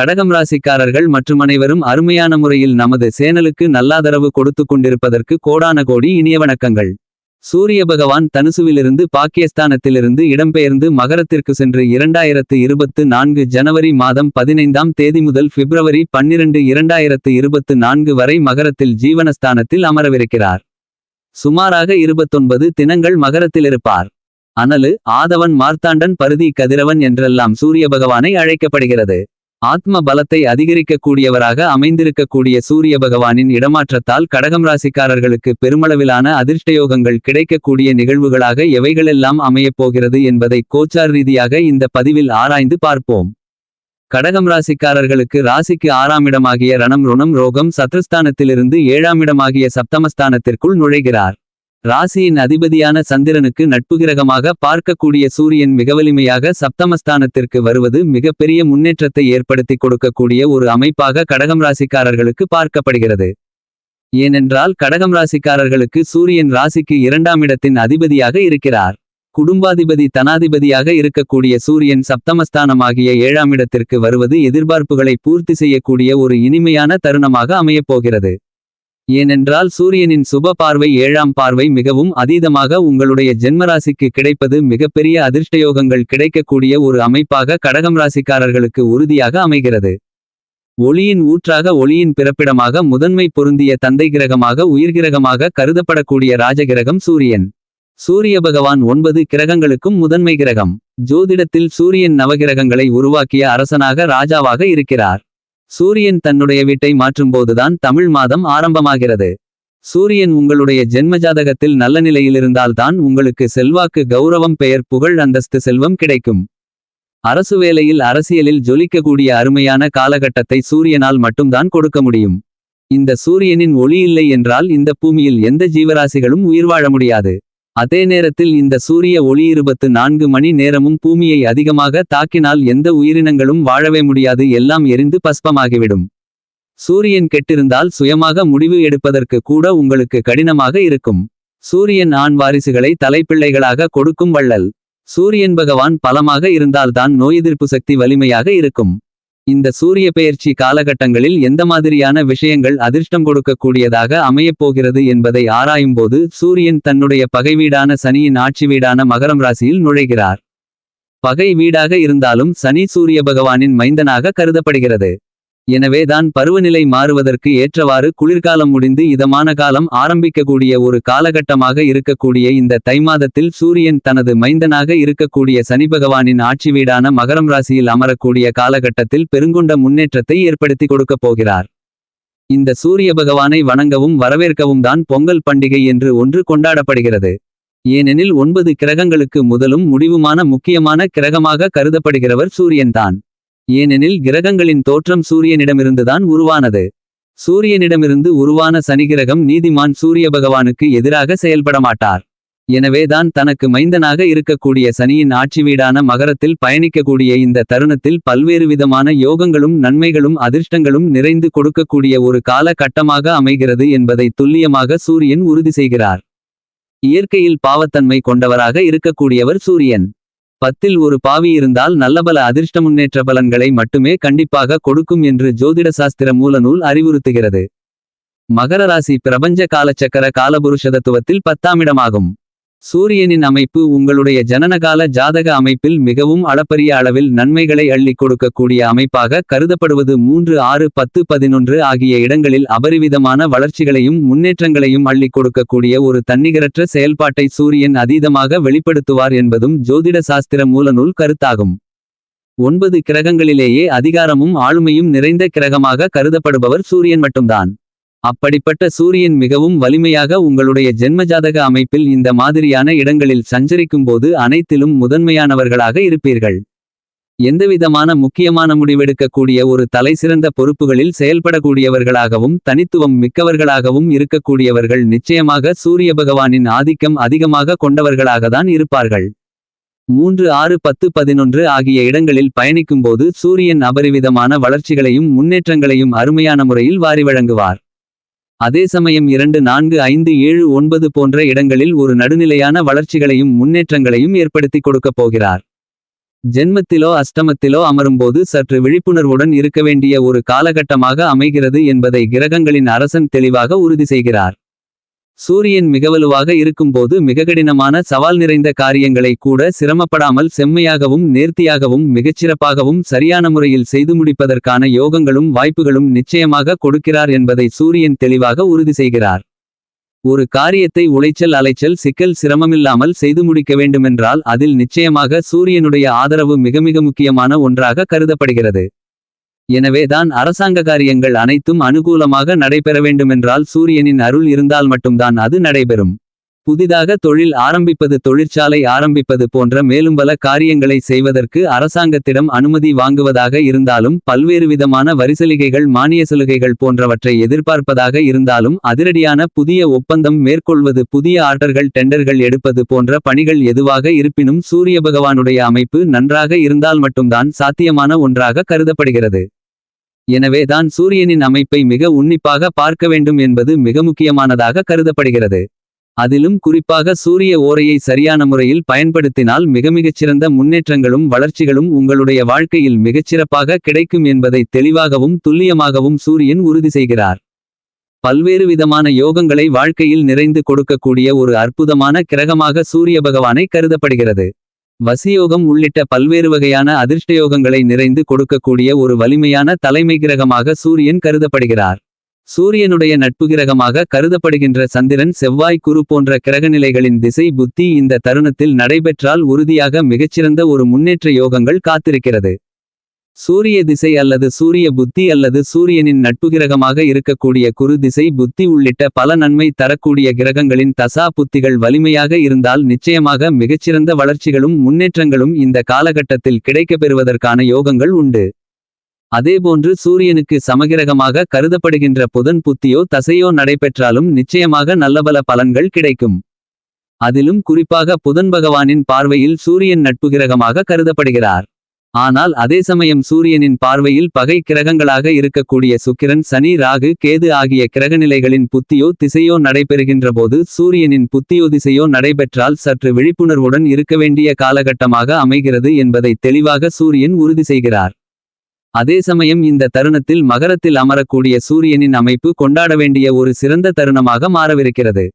கடகம் ராசிக்காரர்கள் மற்றும் அனைவரும் அருமையான முறையில் நமது சேனலுக்கு நல்லாதரவு கொடுத்து கொண்டிருப்பதற்கு கோடான கோடி இனிய வணக்கங்கள். சூரிய பகவான் தனுசுவிலிருந்து பாகிஸ்தானத்திலிருந்து இடம்பெயர்ந்து மகரத்திற்கு சென்று இரண்டாயிரத்து இருபத்து நான்கு ஜனவரி மாதம் பதினைந்தாம் தேதி முதல் பிப்ரவரி பன்னிரண்டு இரண்டாயிரத்து இருபத்து நான்கு வரை மகரத்தில் ஜீவனஸ்தானத்தில் அமரவிருக்கிறார். சுமாராக இருபத்தொன்பது தினங்கள் மகரத்திலிருப்பார் அனலு ஆதவன் மார்த்தாண்டன் பருதி கதிரவன் என்றெல்லாம் சூரிய பகவானை அழைக்கப்படுகிறது. ஆத்ம பலத்தை அதிகரிக்கக்கூடியவராக அமைந்திருக்கக்கூடிய சூரிய பகவானின் இடமாற்றத்தால் கடகம் ராசிக்காரர்களுக்கு பெருமளவிலான அதிர்ஷ்டயோகங்கள் கிடைக்கக்கூடிய நிகழ்வுகளாக எவைகளெல்லாம் அமையப் போகிறது என்பதை கோச்சார் ரீதியாக இந்த பதிவில் ஆராய்ந்து பார்ப்போம். கடகம் ராசிக்காரர்களுக்கு ராசிக்கு ஆறாம் இடமாகிய ரணம் ருணம் ரோகம் சத்ருஸ்தானத்திலிருந்து ஏழாம் இடமாகிய சப்தமஸ்தானத்திற்குள் நுழைகிறார். ராசியின் அதிபதியான சந்திரனுக்கு நட்பு கிரகமாக பார்க்கக்கூடிய சூரியன் மிக வலிமையாக சப்தமஸ்தானத்திற்கு வருவது மிகப்பெரிய முன்னேற்றத்தை ஏற்படுத்தி கொடுக்கக்கூடிய ஒரு அமைப்பாக கடகம் ராசிக்காரர்களுக்கு பார்க்கப்படுகிறது. ஏனென்றால் கடகம் ராசிக்காரர்களுக்கு சூரியன் ராசிக்கு இரண்டாம் இடத்தின் அதிபதியாக இருக்கிறார். குடும்பாதிபதி தனாதிபதியாக இருக்கக்கூடிய சூரியன் சப்தமஸ்தானமாகிய ஏழாம் இடத்திற்கு வருவது எதிர்பார்ப்புகளை பூர்த்தி செய்யக்கூடிய ஒரு இனிமையான தருணமாக அமையப் போகிறது. ஏனென்றால் சூரியனின் சுப பார்வை ஏழாம் பார்வை மிகவும் அதீதமாக உங்களுடைய ஜென்மராசிக்கு கிடைப்பது மிகப்பெரிய அதிர்ஷ்டயோகங்கள் கிடைக்கக்கூடிய ஒரு அமைப்பாக கடகம் ராசிக்காரர்களுக்கு உறுதியாக அமைகிறது. ஒளியின் ஊற்றாக ஒளியின் பிறப்பிடமாக முதன்மை பொருந்திய தந்தை கிரகமாக உயிர்கிரகமாக கருதப்படக்கூடிய ராஜகிரகம் சூரியன். சூரிய பகவான் ஒன்பது கிரகங்களுக்கும் முதன்மை கிரகம். ஜோதிடத்தில் சூரியன் நவகிரகங்களை உருவாக்கிய அரசனாக ராஜாவாக இருக்கிறார். சூரியன் தன்னுடைய வீட்டை மாற்றும்போதுதான் தமிழ் மாதம் ஆரம்பமாகிறது. சூரியன் உங்களுடைய ஜென்மஜாதகத்தில் நல்ல நிலையிலிருந்தால்தான் உங்களுக்கு செல்வாக்கு கௌரவம் பெயர் புகழ் அந்தஸ்து செல்வம் கிடைக்கும். அரசு வேலையில் அரசியலில் ஜொலிக்கக்கூடிய அருமையான காலகட்டத்தை சூரியனால் மட்டும்தான் கொடுக்க முடியும். இந்த சூரியனின் ஒளி இல்லை என்றால் இந்த பூமியில் எந்த ஜீவராசிகளும் உயிர் வாழ முடியாது. அதே நேரத்தில் இந்த சூரிய ஒளி இருபத்து நான்கு மணி நேரமும் பூமியை அதிகமாக தாக்கினால் எந்த உயிரினங்களும் வாழவே முடியாது எல்லாம் எரிந்து பஸ்பமாகிவிடும். சூரியன் கெட்டிருந்தால் சுயமாக முடிவு எடுப்பதற்கு கூட உங்களுக்கு கடினமாக இருக்கும். சூரியன் ஆண் வாரிசுகளை தலைப்பிள்ளைகளாக கொடுக்கும் வள்ளல். சூரியன் பகவான் பலமாக இருந்தால்தான் நோய் எதிர்ப்பு சக்தி வலிமையாக இருக்கும். இந்த சூரிய பெயர்ச்சி காலகட்டங்களில் எந்த மாதிரியான விஷயங்கள் அதிர்ஷ்டம் கொடுக்கக்கூடியதாக அமையப் போகிறது என்பதை ஆராயும்போது சூரியன் தன்னுடைய பகை வீடான சனியின் ஆட்சி வீடான மகரம் ராசியில் நுழைகிறார். பகை வீடாக இருந்தாலும் சனி சூரிய பகவானின் மைந்தனாக கருதப்படுகிறது. எனவேதான் பருவநிலை மாறுவதற்கு ஏற்றவாறு குளிர்காலம் முடிந்து இதமான காலம் ஆரம்பிக்கக்கூடிய ஒரு காலகட்டமாக இருக்கக்கூடிய இந்த தை மாதத்தில் சூரியன் தனது மைந்தனாக இருக்கக்கூடிய சனி பகவானின் ஆட்சி வீடான மகரம் ராசியில் அமரக்கூடிய காலகட்டத்தில் பெருங்குண்ட முன்னேற்றத்தை ஏற்படுத்தி கொடுக்கப் போகிறார். இந்த சூரிய பகவானை வணங்கவும் வரவேற்கவும் தான் பொங்கல் பண்டிகை என்று ஒன்று கொண்டாடப்படுகிறது. ஏனெனில் ஒன்பது கிரகங்களுக்கு முதலும் முடிவுமான முக்கியமான கிரகமாக கருதப்படுகிறவர் சூரியன்தான். ஏனெனில் கிரகங்களின் தோற்றம் சூரியனிடமிருந்துதான் உருவானது. சூரியனிடமிருந்து உருவான சனிகிரகம் நீதிமான் சூரிய பகவானுக்கு எதிராக செயல்படமாட்டார். எனவேதான் தனக்கு மைந்தனாக இருக்கக்கூடிய சனியின் ஆட்சி வீடான மகரத்தில் பயணிக்கக்கூடிய இந்த தருணத்தில் பல்வேறு விதமான யோகங்களும் நன்மைகளும் அதிர்ஷ்டங்களும் நிறைந்து கொடுக்கக்கூடிய ஒரு கால கட்டமாக அமைகிறது என்பதை துல்லியமாக சூரியன் உறுதி செய்கிறார். இயற்கையில் பாவத்தன்மை கொண்டவராக இருக்கக்கூடியவர் சூரியன். பத்தில் ஒரு பாவி இருந்தால் நல்லபல அதிர்ஷ்ட முன்னேற்ற பலன்களை மட்டுமே கண்டிப்பாக கொடுக்கும் என்று ஜோதிட சாஸ்திர மூலநூல் அறிவுறுத்துகிறது. மகர ராசி பிரபஞ்ச காலச்சக்கர காலபுருஷதத்துவத்தில் பத்தாமிடமாகும் சூரியனின் அமைப்பு உங்களுடைய ஜனனகால ஜாதக அமைப்பில் மிகவும் அளப்பரிய அளவில் நன்மைகளை அள்ளி கொடுக்கக்கூடிய அமைப்பாக கருதப்படுவது மூன்று ஆறு பத்து பதினொன்று ஆகிய இடங்களில் அபரிவிதமான வளர்ச்சிகளையும் முன்னேற்றங்களையும் அள்ளி கொடுக்கக்கூடிய ஒரு தன்னிகரற்ற செயல்பாட்டை சூரியன் அதீதமாக வெளிப்படுத்துவார் என்பதும் ஜோதிட சாஸ்திர மூலநூல் கருத்தாகும். ஒன்பது கிரகங்களிலேயே அதிகாரமும் ஆளுமையும் நிறைந்த கிரகமாக கருதப்படுபவர் சூரியன் மட்டும்தான். அப்படிப்பட்ட சூரியன் மிகவும் வலிமையாக உங்களுடைய ஜென்மஜாதக அமைப்பில் இந்த மாதிரியான இடங்களில் சஞ்சரிக்கும்போது அனைத்திலும் முதன்மையானவர்களாக இருப்பீர்கள். எந்தவிதமான முக்கியமான முடிவெடுக்கக்கூடிய ஒரு தலைசிறந்த பொறுப்புகளில் செயல்படக்கூடியவர்களாகவும் தனித்துவம் மிக்கவர்களாகவும் இருக்கக்கூடியவர்கள் நிச்சயமாக சூரிய பகவானின் ஆதிக்கம் அதிகமாக கொண்டவர்களாகத்தான் இருப்பார்கள். மூன்று ஆறு பத்து பதினொன்று ஆகிய இடங்களில் பயணிக்கும்போது சூரியன் அபரிவிதமான வளர்ச்சிகளையும் முன்னேற்றங்களையும் அருமையான முறையில் வாரி வழங்குவார். அதே சமயம் இரண்டு நான்கு ஐந்து ஏழு ஒன்பது போன்ற இடங்களில் ஒரு நடுநிலையான வளர்ச்சிகளையும் முன்னேற்றங்களையும் ஏற்படுத்தி கொடுக்கப் போகிறார். ஜென்மத்திலோ அஷ்டமத்திலோ அமரும்போது சற்று விழிப்புணர்வுடன் இருக்க வேண்டிய ஒரு காலகட்டமாக அமைகிறது என்பதை கிரகங்களின் அரசன் தெளிவாக உறுதி செய்கிறார். சூரியன் மிகவலுவாக இருக்கும்போது மிக கடினமான சவால் நிறைந்த காரியங்களை கூட சிரமப்படாமல் செம்மையாகவும் நேர்த்தியாகவும் மிகச்சிறப்பாகவும் சரியான முறையில் செய்து முடிப்பதற்கான யோகங்களும் வாய்ப்புகளும் நிச்சயமாக கொடுக்கிறார் என்பதை சூரியன் தெளிவாக உறுதி செய்கிறார். ஒரு காரியத்தை உளைச்சல் அலைச்சல் சிக்கல் சிரமமில்லாமல் செய்து முடிக்க வேண்டுமென்றால் அதில் நிச்சயமாக சூரியனுடைய ஆதரவு மிக மிக முக்கியமான ஒன்றாக கருதப்படுகிறது. எனவேதான் அரசாங்க காரியங்கள் அனைத்தும் அனுகூலமாக நடைபெற வேண்டுமென்றால் சூரியனின் அருள் இருந்தால் மட்டும்தான் அது நடைபெறும். புதிதாக தொழில் ஆரம்பிப்பது தொழிற்சாலை ஆரம்பிப்பது போன்ற மேலும் பல காரியங்களை செய்வதற்கு அரசாங்கத்திடம் அனுமதி வாங்குவதாக இருந்தாலும் பல்வேறு விதமான வரிசலுகைகள் மானிய சலுகைகள் போன்றவற்றை எதிர்பார்ப்பதாக இருந்தாலும் அதிரடியான புதிய ஒப்பந்தம் மேற்கொள்வது புதிய ஆர்டர்கள் டெண்டர்கள் எடுப்பது போன்ற பணிகள் எதுவாக இருப்பினும் சூரிய பகவானுடைய அமைப்பு நன்றாக இருந்தால் மட்டும்தான் சாத்தியமான ஒன்றாக கருதப்படுகிறது. எனவே தான் சூரியனின் அமைப்பை மிக உன்னிப்பாக பார்க்க வேண்டும் என்பது மிக முக்கியமானதாக கருதப்படுகிறது. அதிலும் குறிப்பாக சூரிய ஓரையை சரியான முறையில் பயன்படுத்தினால் மிக மிகச்சிறந்த முன்னேற்றங்களும் வளர்ச்சிகளும் உங்களுடைய வாழ்க்கையில் மிகச்சிறப்பாக கிடைக்கும் என்பதை தெளிவாகவும் துல்லியமாகவும் சூரியன் உறுதி செய்கிறார். பல்வேறு விதமான யோகங்களை வாழ்க்கையில் நிறைந்து கொடுக்கக்கூடிய ஒரு அற்புதமான கிரகமாக சூரிய பகவானை கருதப்படுகிறது. வசியோகம் உள்ளிட்ட பல்வேறு வகையான அதிர்ஷ்டயோகங்களை நிறைந்து கொடுக்கக்கூடிய ஒரு வலிமையான தலைமை கிரகமாக சூரியன் கருதப்படுகிறார். சூரியனுடைய நட்பு கிரகமாக கருதப்படுகின்ற சந்திரன் செவ்வாய் குரு போன்ற கிரகநிலைகளின் திசை புத்தி இந்த தருணத்தில் நடைபெற்றால் உறுதியாக மிகச்சிறந்த ஒரு முன்னேற்ற யோகங்கள் காத்திருக்கிறது. சூரிய திசை அல்லது சூரிய புத்தி அல்லது சூரியனின் நட்புகிரகமாக இருக்கக்கூடிய குரு திசை புத்தி உள்ளிட்ட பல நன்மை தரக்கூடிய கிரகங்களின் தசா புத்திகள் வலிமையாக இருந்தால் நிச்சயமாக மிகச்சிறந்த வளர்ச்சிகளும் முன்னேற்றங்களும் இந்த காலகட்டத்தில் கிடைக்கப்பெறுவதற்கான யோகங்கள் உண்டு. அதேபோன்று சூரியனுக்கு சமகிரகமாக கருதப்படுகின்ற புதன் புத்தியோ தசையோ நடைபெற்றாலும் நிச்சயமாக நல்லபல பலன்கள் கிடைக்கும். அதிலும் குறிப்பாக புதன் பகவானின் பார்வையில் சூரியன் நட்புகிரகமாக கருதப்படுகிறார். ஆனால் அதே சமயம் சூரியனின் பார்வையில் பகை கிரகங்களாக இருக்கக்கூடிய சுக்கிரன் சனி ராகு கேது ஆகிய கிரகநிலைகளின் புத்தியோ திசையோ நடைபெறுகின்றபோது சூரியனின் புத்தியோ திசையோ நடைபெற்றால் சற்று விழிப்புணர்வுடன் இருக்க வேண்டிய காலகட்டமாக அமைகிறது என்பதை தெளிவாக சூரியன் உறுதி செய்கிறார். அதே சமயம் இந்த தருணத்தில் மகரத்தில் அமரக்கூடிய சூரியனின் அமைப்பு கொண்டாட வேண்டிய ஒரு சிறந்த தருணமாக மாறவிருக்கிறது.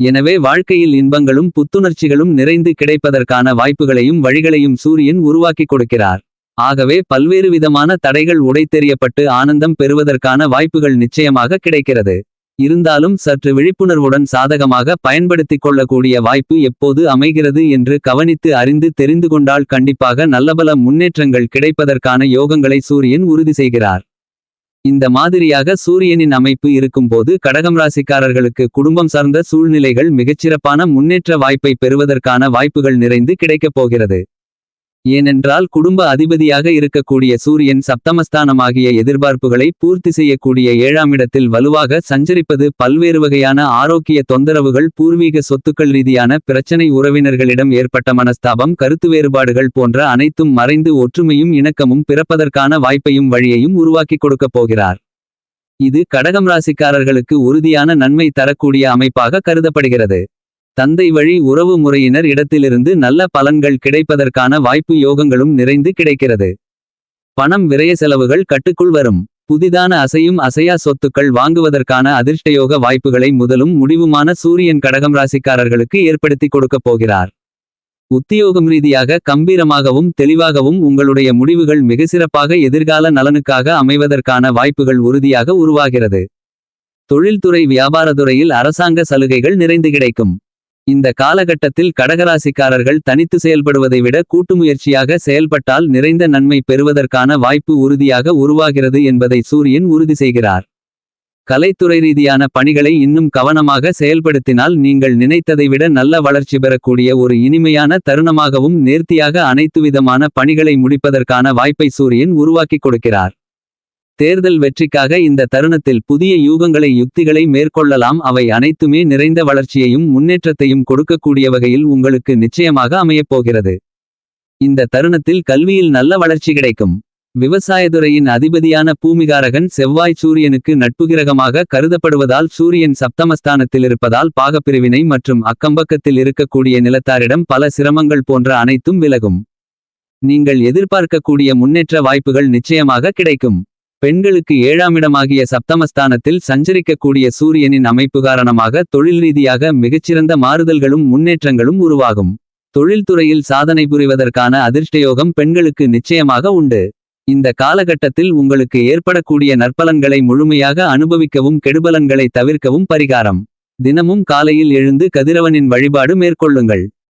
எனவே வாழ்க்கையில் இன்பங்களும் புத்துணர்ச்சிகளும் நிறைந்து கிடைப்பதற்கான வாய்ப்புகளையும் வழிகளையும் சூரியன் உருவாக்கிக் கொடுக்கிறார். ஆகவே பல்வேறு விதமான தடைகள் உடைத்தெறியப்பட்டு ஆனந்தம் பெறுவதற்கான வாய்ப்புகள் நிச்சயமாக கிடைக்கிறது. இருந்தாலும் சற்று விழிப்புணர்வுடன் சாதகமாக பயன்படுத்திக் கொள்ளக்கூடிய வாய்ப்பு எப்போது அமைகிறது என்று கவனித்து அறிந்து தெரிந்து கொண்டால் கண்டிப்பாக நல்லபல முன்னேற்றங்கள் கிடைப்பதற்கான யோகங்களை சூரியன் உறுதி செய்கிறார். இந்த மாதிரியாக சூரியனின் அமைப்பு இருக்கும்போது கடகம் ராசிக்காரர்களுக்கு குடும்பம் சார்ந்த சூழ்நிலைகள் மிகச்சிறப்பான முன்னேற்ற வாய்ப்பை பெறுவதற்கான வாய்ப்புகள் நிறைந்து கிடைக்கப் போகிறது. ஏனென்றால் குடும்ப அதிபதியாக இருக்கக்கூடிய சூரியன் சப்தமஸ்தானமாகிய எதிர்பார்ப்புகளை பூர்த்தி செய்யக்கூடிய ஏழாம் இடத்தில் வலுவாக சஞ்சரிப்பது பல்வேறு வகையான ஆரோக்கிய தொந்தரவுகள் பூர்வீக சொத்துக்கள் ரீதியான பிரச்சனை உறவினர்களிடம் ஏற்பட்ட மனஸ்தாபம் கருத்து வேறுபாடுகள் போன்ற அனைத்தும் மறைந்து ஒற்றுமையும் இணக்கமும் பிறப்பதற்கான வாய்ப்பையும் வழியையும் உருவாக்கி கொடுக்கப் போகிறார். இது கடகம் ராசிக்காரர்களுக்கு உறுதியான நன்மை தரக்கூடிய அமைப்பாக கருதப்படுகிறது. தந்தை வழி உறவு முறையினர் இடத்திலிருந்து நல்ல பலன்கள் கிடைப்பதற்கான வாய்ப்பு யோகங்களும் நிறைந்து கிடைக்கிறது. பணம் விரய செலவுகள் கட்டுக்குள் வரும். புதிதான அசையும் அசையா சொத்துக்கள் வாங்குவதற்கான அதிர்ஷ்டயோக வாய்ப்புகளை முதலும் முடிவுமான சூரியன் கடகம் ராசிக்காரர்களுக்கு ஏற்படுத்தி கொடுக்கப் போகிறார். உத்தியோகம் ரீதியாக கம்பீரமாகவும் தெளிவாகவும் உங்களுடைய முடிவுகள் மிக சிறப்பாக எதிர்கால நலனுக்காக அமைவதற்கான வாய்ப்புகள் உறுதியாக உருவாகிறது. தொழில்துறை வியாபாரத்துறையில் அரசாங்க சலுகைகள் நிறைந்து கிடைக்கும். இந்த காலகட்டத்தில் கடகராசிக்காரர்கள் தனித்து செயல்படுவதை விட கூட்டுமுயற்சியாக செயல்பட்டால் நிறைந்த நன்மை பெறுவதற்கான வாய்ப்பு உறுதியாக உருவாகிறது என்பதை சூரியன் உறுதி செய்கிறார். கலைத்துறை ரீதியான பணிகளை இன்னும் கவனமாக செயல்படுத்தினால் நீங்கள் நினைத்ததை விட நல்ல வளர்ச்சி பெறக்கூடிய ஒரு இனிமையான தருணமாகவும் நேர்த்தியாக அனைத்து விதமான பணிகளை முடிப்பதற்கான வாய்ப்பை சூரியன் உருவாக்கிக் கொடுக்கிறார். தேர்தல் வெற்றிக்காக இந்த தருணத்தில் புதிய யூகங்களை யுக்திகளை மேற்கொள்ளலாம். அவை அனைத்துமே நிறைந்த வளர்ச்சியையும் முன்னேற்றத்தையும் கொடுக்கக்கூடிய வகையில் உங்களுக்கு நிச்சயமாக அமையப்போகிறது இந்த தருணத்தில் கல்வியில் நல்ல வளர்ச்சி கிடைக்கும். விவசாயத்துறையின் அதிபதியான பூமிகாரகன் செவ்வாய் சூரியனுக்கு நட்புகிரகமாக கருதப்படுவதால் சூரியன் சப்தமஸ்தானத்தில் இருப்பதால் பாகப்பிரிவினை மற்றும் அக்கம்பக்கத்தில் இருக்கக்கூடிய நிலத்தாரிடம் பல சிரமங்கள் போன்ற அனைத்தும் விலகும். நீங்கள் எதிர்பார்க்கக்கூடிய முன்னேற்ற வாய்ப்புகள் நிச்சயமாக கிடைக்கும். பெண்களுக்கு ஏழாமிடமாகிய சப்தமஸ்தானத்தில் சஞ்சரிக்கக்கூடிய சூரியனின் அமைப்பு காரணமாக தொழில் ரீதியாக மிகச்சிறந்த மாறுதல்களும் முன்னேற்றங்களும் உருவாகும். தொழில்துறையில் சாதனை புரிவதற்கான அதிர்ஷ்டயோகம் பெண்களுக்கு நிச்சயமாக உண்டு. இந்த காலகட்டத்தில் உங்களுக்கு ஏற்படக்கூடிய நற்பலன்களை முழுமையாக அனுபவிக்கவும் கெடுபலன்களை தவிர்க்கவும் பரிகாரம். தினமும் காலையில் எழுந்து கதிரவனின் வழிபாடு மேற்கொள்ளுங்கள்.